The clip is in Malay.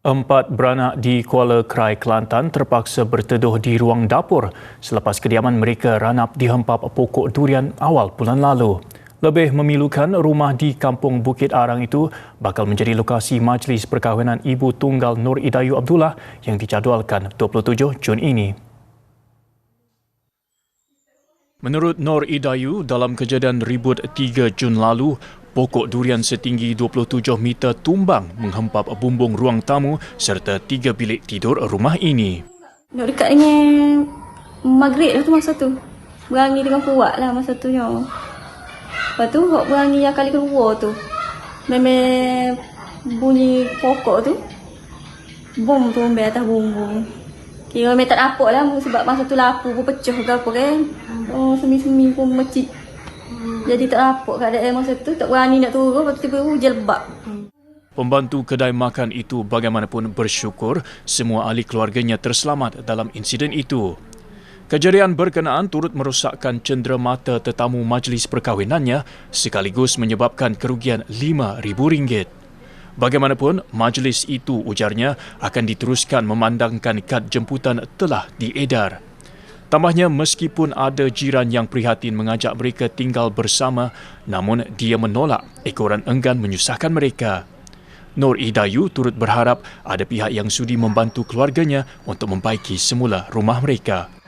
Empat beranak di Kuala Krai, Kelantan terpaksa berteduh di ruang dapur selepas kediaman mereka ranap dihempap pokok durian awal bulan lalu. Lebih memilukan, rumah di kampung Bukit Arang itu bakal menjadi lokasi majlis perkahwinan ibu tunggal Nur Idayu Abdullah yang dijadualkan 27 Jun ini. Menurut Nur Idayu, dalam kejadian ribut 3 Jun lalu, Pokok durian setinggi 27 meter tumbang menghempap bumbung ruang tamu serta tiga bilik tidur rumah ini. Nak dekat dengan maghrib lah tu masa tu. Berangi dengan kuat lah masa tu. Ya. Lepas tu, hok berangi yang kali kedua tu. Memang bunyi pokok tu. Bom tu ambil atas bumbung. Kira memang tak dapat lah sebab masa tu lapu pun pecah ke apa kan. Oh, semi-semi pun mecik jadi tak apa keadaan masa tu, tak berani nak turun, lepas tu tiba hujan lebat. Pembantu kedai makan itu bagaimanapun bersyukur semua ahli keluarganya terselamat dalam insiden itu. Kejadian berkenaan turut merosakkan cendera mata tetamu majlis perkahwinannya sekaligus menyebabkan kerugian RM5,000. Bagaimanapun, majlis itu ujarnya akan diteruskan memandangkan kad jemputan telah diedar. Tambahnya, meskipun ada jiran yang prihatin mengajak mereka tinggal bersama, namun dia menolak ekoran enggan menyusahkan mereka. Nur Idayu turut berharap ada pihak yang sudi membantu keluarganya untuk membaiki semula rumah mereka.